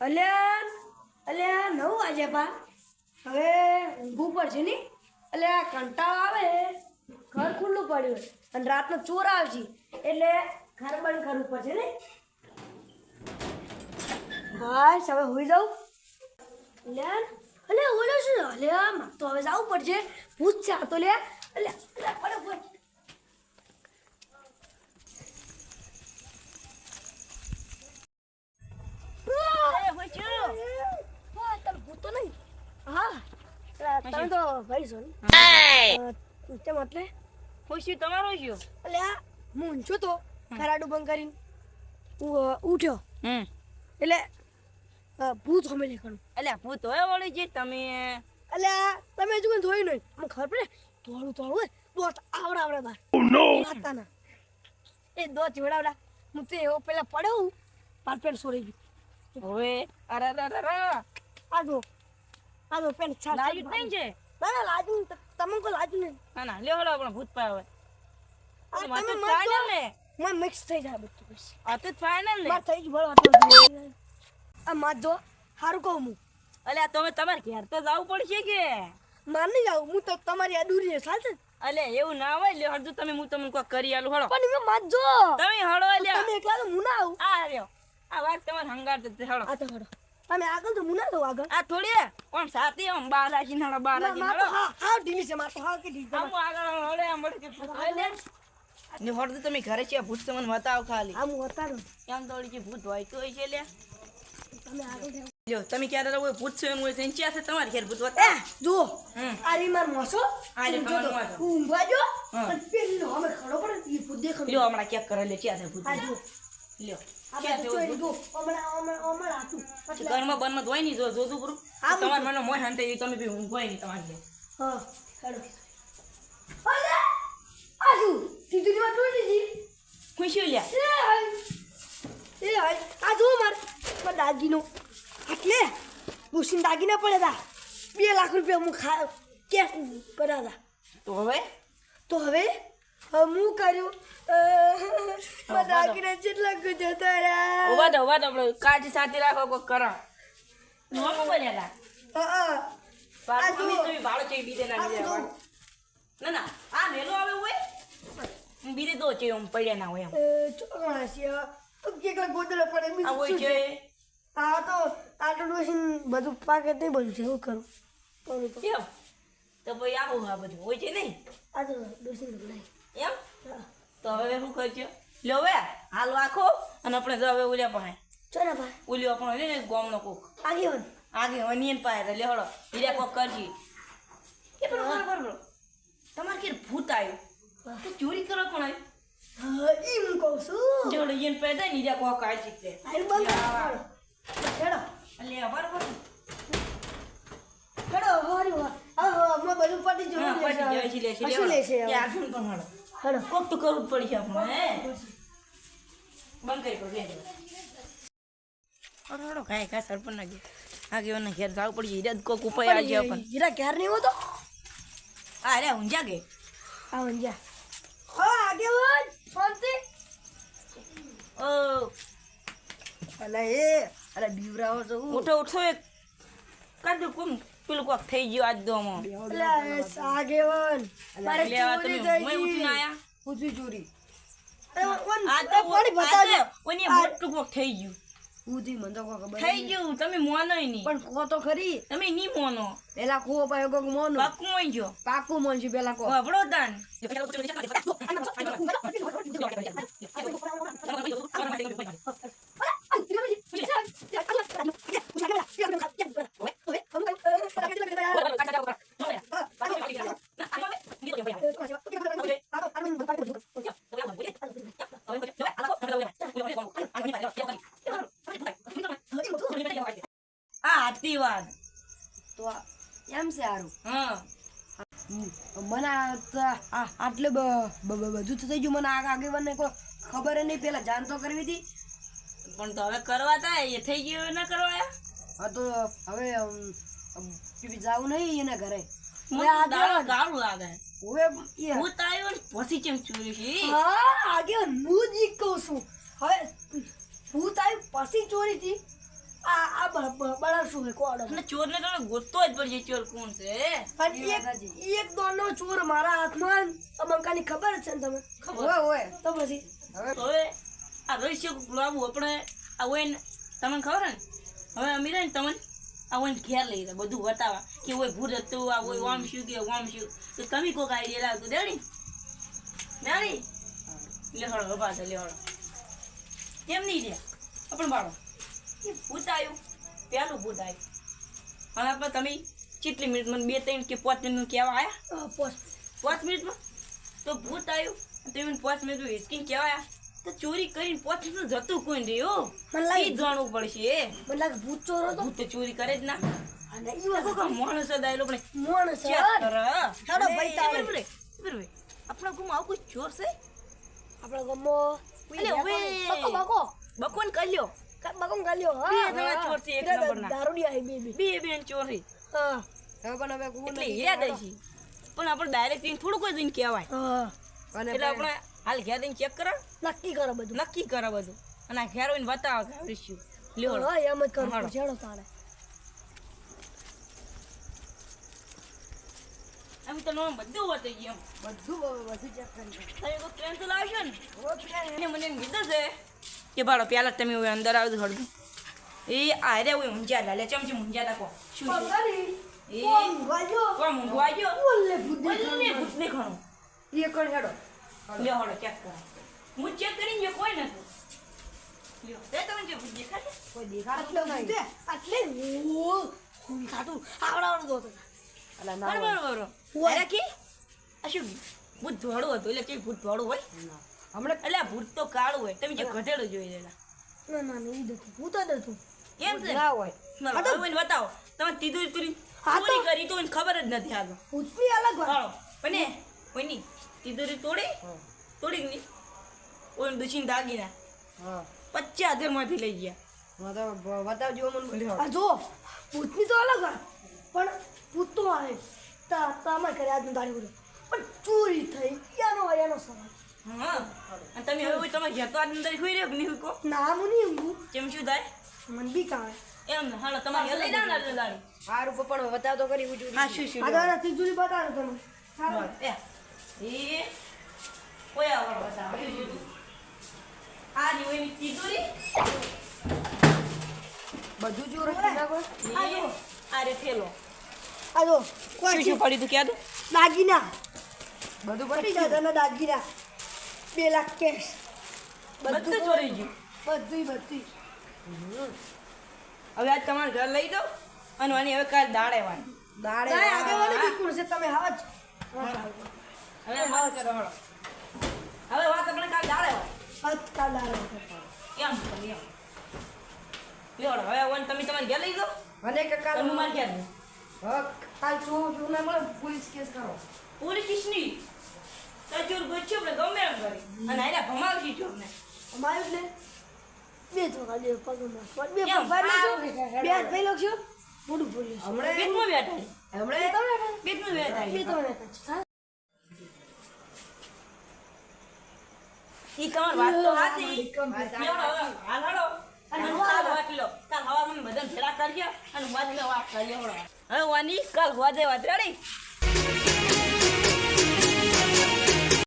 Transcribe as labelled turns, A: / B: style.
A: અલ્યા અલ્યા નવ વાગ્યા પા હવે ઊંઘવું પડશે ને એટલે આ કંટાળો આવે. ઘર ખુલ્લું પડ્યું અને રાતનો ચોર આવશે. એટલે ઘર બંધ કરવું પડશે ને હા હવે હોઈ જાઉં. અલ્યા અલે ઓલો શું? અલ્યા મારે તો હવે જવું પડશે. ભૂત છે તો લે અલ્યા અલ્યા, પડો. તમે ભૂત તો નહીં. હા. અલા, તમે તો ભાઈ છો ને? એટલે?
B: ખુશી તમારું શું
A: એટલે આ હું ઊંચો તો ખરાડું બંધ કરીને ઉઠ્યો. એટલે ભૂત હમે લેખવાનું
B: એટલે ભૂત હોય વળી છે તમે.
A: એટલે તમે હજુ કોઈ ધોયું નહીં. મને ખબર પડે ધોળું ધોળું હોય દોત આવડા આવડા બાર માતાના. એ દોત જોડાવડા. હું તે એવો પેલા પડ્યો પાર પેલ સોરી ગયું.
B: હવે અરે અરે અરે અરે.
A: આ જો આ જો પેન્ટ છાપ
B: લાજુ નહીં છે
A: ના ના લાજુ તમને કોઈ લાજુ નહીં.
B: ના ના લ્યો હળો આપણે ભૂત પાય હવે.
A: આ તમે
B: તો
A: મત
B: ફાઇનલ
A: દો.
B: ને
A: માં મિક્સ થઈ જાય બધું પછી
B: આ તો ફાઇનલ ને
A: માર થઈ જ ભલો આટલું આ માર જો સારું કહું હું.
B: અલ્યા તમે તમારે ઘેર તો જવું પડશે કે?
A: માર નહીં જાઉં હું તો તમારી છે ચાલશે ને?
B: એવું ના હોય. લ્યો હળદું તમે હું તમને કોઈ કરી આલું હળો.
A: પણ જો
B: તમે હળો અલ્યા
A: તમે એકલા તો હું ના આવું.
B: આ રહ્યો આ વાત તમારે હંગાર જ છે, હળો.
A: આ તો હડો તમે આગળ તો મુના દો આગળ.
B: આ થોડી કોણ સાથી આમ બાર રાખીને હળો બાર
A: ના,
B: રાખીને
A: માર તો
B: હળો.
A: હા ઢીલી છે માર તો હા કે ઢીલી છે.
B: આમ આગળ હળે આમ વળી કે ભૂત હોય ને હળદું તમે ઘરે છે ભૂત તમને બતાવ ખાલી.
A: આમ હોતા
B: એમ તો કે ભૂત હોય તો છે લે?
A: તમે આગળ
B: જો તમે ક્યારે રહો ભૂત છે હું છે છે તમારે ઘેર ભૂત
A: જુઓ.
B: હમ.
A: આ રી માર મોસો.
B: આ
A: જોતો. હું ઊંઘવા જો. અને પેલો અમે ખડો પડે એ ભૂત દેખો
B: લ્યો હમણાં ચેક કરે લે છે ભૂત
A: આ જુઓ.
B: લ્યો. ઘરમાં બનમાં ધોઈ નહીં જો જોતું પૂરું
A: હા,
B: તમારે મને મોય હંતે તમે બી ઊંઘ હોય નહીં તમારે.
A: હા હેડો. અલે આ શું તીજુરીમાં તૂટી ગઈ
B: ખુશી લ્યા?
A: એ હાય આ જુઓ માર માર દાગીનો. એટલે ભૂસીને દાગીના પડ્યા હતા બે લાખ રૂપિયા હું ખા કેશ હતા
B: તો હવે?
A: તો હવે? હું કર્યું અ, કેટલા જતા રહ્યા
B: ઊભા દો ઊભા દો આપણે કાળજી સાથે રાખો કોઈ કરા નોનું
A: અ.
B: પાછું
A: જુઓ.
B: તમે ભાડો છે બીજે ના બીજે ના ના આ મેલો આવે હોય? બીજે તો છે એમ પડ્યા ના હોય એમ.
A: ચોકણા છે કેટલા ગોદડા પડે
B: આ હોય છે?
A: આ તો આટલું બધું પાકે તે બધું છે એવું કરું? તો
B: કેમ તો ભાઈ આવું આ બધું હોય છે નહીં?
A: આ તો ડોસીને લઈ.
B: એમ? તો હવે શું કરજો લ્યો હવે હાલ રાખો અને આપણે જો હવે ઉલ્યા પાસે.
A: ચોરા ભાઈ.
B: ઉલ્યો આપણો લે ને ગોમનો કોક.
A: આગેવાન
B: આગે અનિયન પાસે લે હળો બીજા કોક કરજી. કે પણ બરોબર બરોબર તમારે કે ભૂત આવ્યું. તો ચોરી કરો પણ આવ્યું
A: હા હું કહું છું.
B: જોડે ઈયન પેદા ને હીરા કોક છે
A: આઈ બંધ
B: યા.
A: અલે
B: લે બરોબર
A: હેડો હોરી વા આ હા બધું પડી
B: હા
A: જવું
B: પટી જાય છે લે છે
A: લેશે
B: લે આ પણ હળો
A: હેડો
B: કોક તો કરવું જ પડી છે આપણે હે? બંધ કરી પડે અરે હળો કાંઈ કાંઈ સરપંચ ના આગેવાના ઘેર જવું પડી હીરા કોક ઉપાય આવી જાય
A: હીરા ક્યાર નહીં હોતો?
B: આ રે ઊંઝા કે?
A: આ વંજા હા આગેવાન શાંતિ.
B: ઓ.
A: અલા એ અલા બીવરાવો છો
B: ઉઠો ઉઠો એક. કાઢો કોમ. પેલું કોક થઈ ગયું આજ દોમાં
A: અલા એ મારે ચોરી થઈ ગઈ.
B: ઉઠીને આયા?
A: ઊંચી ચોરી.
B: આ તો
A: પાણી બતાવજો.
B: ઓની મોટું કોક થઈ ગયું.
A: ઊંધી મને તો ખબર
B: થઈ ગયું તમે મોનોય નહીં.
A: પણ કો તો ખરી.
B: તમે નહીં મોનો.
A: પેલા કો પાયો કોક મોનો.
B: પાકું હોય જો
A: પાકું મન છે પેલા કો
B: વાપરો દાન આતી વાત
A: તો એમ છે સારું
B: હા.
A: મને ત- આટલે બધું થઈ ગયું. મને આ આગેવાનને કોઈ ખબર નહીં. પેલા જાણ તો કરવી હતી.
B: પણ તો હવે કરવા તા એ થઈ ગયું ના કરવા.
A: હા તો હવે જાવું નહીં એના ઘરે. આગેવાન.
B: ગાળું લાગે.
A: હવે
B: આવ્યો ને પછી કેમ ચોરી છે
A: હા આગેવાન હું જ કહું છું. હવે ભૂત આવ્યું પછી ચોરી થી આ આ બ- બ- શું હે કોડો
B: અને ચોરને તો ગોતતો જ પડશે ચોર કોણ છે?
A: એક એક દોડનો ચોર મારા હાથમાં આ ખબર છે ને તમે
B: ખબર.
A: તો પછી.
B: હવે આ રહસ્ય લાવવું આપણે આ હોય તમને ખબર ને? હવે અમે રહે ને તમને આ હોય ને ઘેર લઈ રહ્યા બધું બતાવા કે હોય ભૂત હતું આ હોય વામ શું કે વામ શું તો તમે કોક આઈડિયા લાવતો દેડી લેહડો બાબા છે લેહડો કેમ નહીં રહ્યા. આપણે બાળો. ભૂત આવ્યું પેલું ભૂત આવ્યું હવે તમે કેટલી મિનિટ મને બે ત્રણ કે પાંચ મિનિટ કહેવા આવ્યા પાંચ મિનિટમાં? તો ભૂત આવ્યું તો મને પાંચ મિનિટમાં કહેવા આવ્યા તો ચોરી કરીને પાંચ મિનિટ જતું કોઈ રહ્યો
A: મને
B: એ જાણવું પડશે
A: મને લાગે ભૂત ચોરો
B: ભૂત તો ચોરી કરે જ ના. માણસ જ આયેલો પણ માણસ આપણા ગુમ આવું કોઈ ચોર છે?
A: આપણા ગમો બકો બકો.
B: બકોન કર્યો
A: બકો ગાલ્યો હા
B: બે જણા ચોર છે એક નંબરના.
A: દારૂડિયા હે બે બે
B: બે બેન ચોર છે
A: હા
B: એટલે યાદ આવી પણ આપણે ડાયરેક્ટ થોડું કોઈ જઈને કહેવાય
A: હા
B: એટલે આપણે હાલ ઘેર જઈને ચેક કરો
A: નક્કી કરો બધું
B: નક્કી કરો બધું અને આ ઘેર આવીને બતાવે આવડે લ્યો
A: હા એમ જ કરો
B: હાલો.
A: તારે
B: એમ તો નોમ બધું ગયું
A: બધું બધું ચેક કરી
B: તમે કોઈ ટ્રેન તો લાવશો ને મને કીધું છે કે બાળો પહેલા તમે હવે અંદર આવજો હળદું એ આ રે હું ઊંઝા લાલે ચમચી ઊંઝા લાકો શું છે?
A: પગારી
B: એ
A: કોણ ગાલ્યો
B: કોમ ઊંઘો આવ્યો
A: બોલે ભૂત
B: બોલને ભૂતને ઘણું
A: એ કોણ હેડો
B: લ્યો હળો ચેક કરો હું ચેક કરીને જો કોઈ નથી લ્યો તે તમે જે ભૂત દેખાશે
A: કોઈ દેખાડતો નહીં આટલે ઓ હું ખાતું આવડાવડો દો તો
B: બરોબર બરોબર
A: હોય.
B: અરે કી આ શું ભૂત ધોળું હતું એટલે કે ભૂત ધોળું હોય
A: હમણાં
B: એટલે ભૂત તો કાળું હોય. તમે જે ગધેડું જોઈ લેલા
A: ના ના નહીં દતું હું તો દતું
B: કેમ છે?
A: ના હોય.
B: ના, હવે એને બતાવો. તમે તીધું કરી
A: હા તો-
B: ચોરી કરી તો એને ખબર જ નથી આગળ.
A: ભૂતની અલગ
B: હાલો પણ એ કોઈની તીધુરી તોડી? તોડી નહીં? ઓઈને દુશીન દાગીના. પચાસ હજારમાંથી લઈ ગયા.
A: આ જો ભૂતની તો અલગ વાત. પણ ભૂત તો આવે તા તમે કરે આજનું દાડી પણ ચોરી થઈ. એનો એનો સવાલ.
B: હા અને તમે હવે તમે ઘેર તો આજ અંદર ખોઈ રહ્યો કે નહીં કો?
A: નામ નહીં ઊંઘું.
B: કેમ શું થાય?
A: મન બી કાવે
B: એમ હાલો તમારે લઈ જાવ ને દાડી.
C: સારું પણ બતાવ તો કરી ઊંચું
B: હા શું શું
A: આ તિજુરી તિજોરી બતાવો તમે.
B: બસ, એ. એ કોઈ આવો બતાવો. શું શું શું. આ ની ઓયની તીધુરી
C: બધું જોર
B: એ આ રે થેલો.
A: આ જો.
B: કોઈ શું પડી તું? ક્યાં
A: દાગીના.
C: બધું
A: પડી જાય દાગીના. બે લાખ કેશ
B: બધું ચોરી ગયું.
A: બધું બધું
B: હવે આજ તમારે ઘર લઈ દો અને વાની હવે કાલ દાડે વાની
C: દાડે
A: આગળ આગેવાની બીકુણ છે તમે હાવ જ.
B: હવે વાત કરો હળો. હવે વાત આપણે કાલ દાડે હોય
A: કાલ દાડે
B: એમ લ્યો હવે વન તમે તમારે ઘેર લઈ દો.
C: અને કે કાલ
B: તમે મારે ઘેર નહીં.
C: હા, કાલ શું જો ના મળે પોલીસ કેસ કરો.
B: પોલીસ કેસ તો ચોર ગોચ્યો ને ગમે એમ કરી. અને આને ભમાવશી અમને.
A: અમારું ને બે તો ખાલી પગમાં. બે
C: પગમાં
A: બે હાથ ભાઈ લખશો મોઢું બોલ્યું
C: હમણે
B: બેટમાં બેઠા
C: હમણે
A: બે તો બેઠા.
B: બેટમાં બેઠા.
A: બે તો બેઠા
B: ઈ તમારી વાત તો સાચી.
C: વાત
B: લ્યો હવે, હાલ હાલો. અને કાલ વાત લો. કાલ હવા મને બધાને ભેળા કરજો. અને હું વાત કરજો હવે વાની કાલ વાદે વાત રેડી?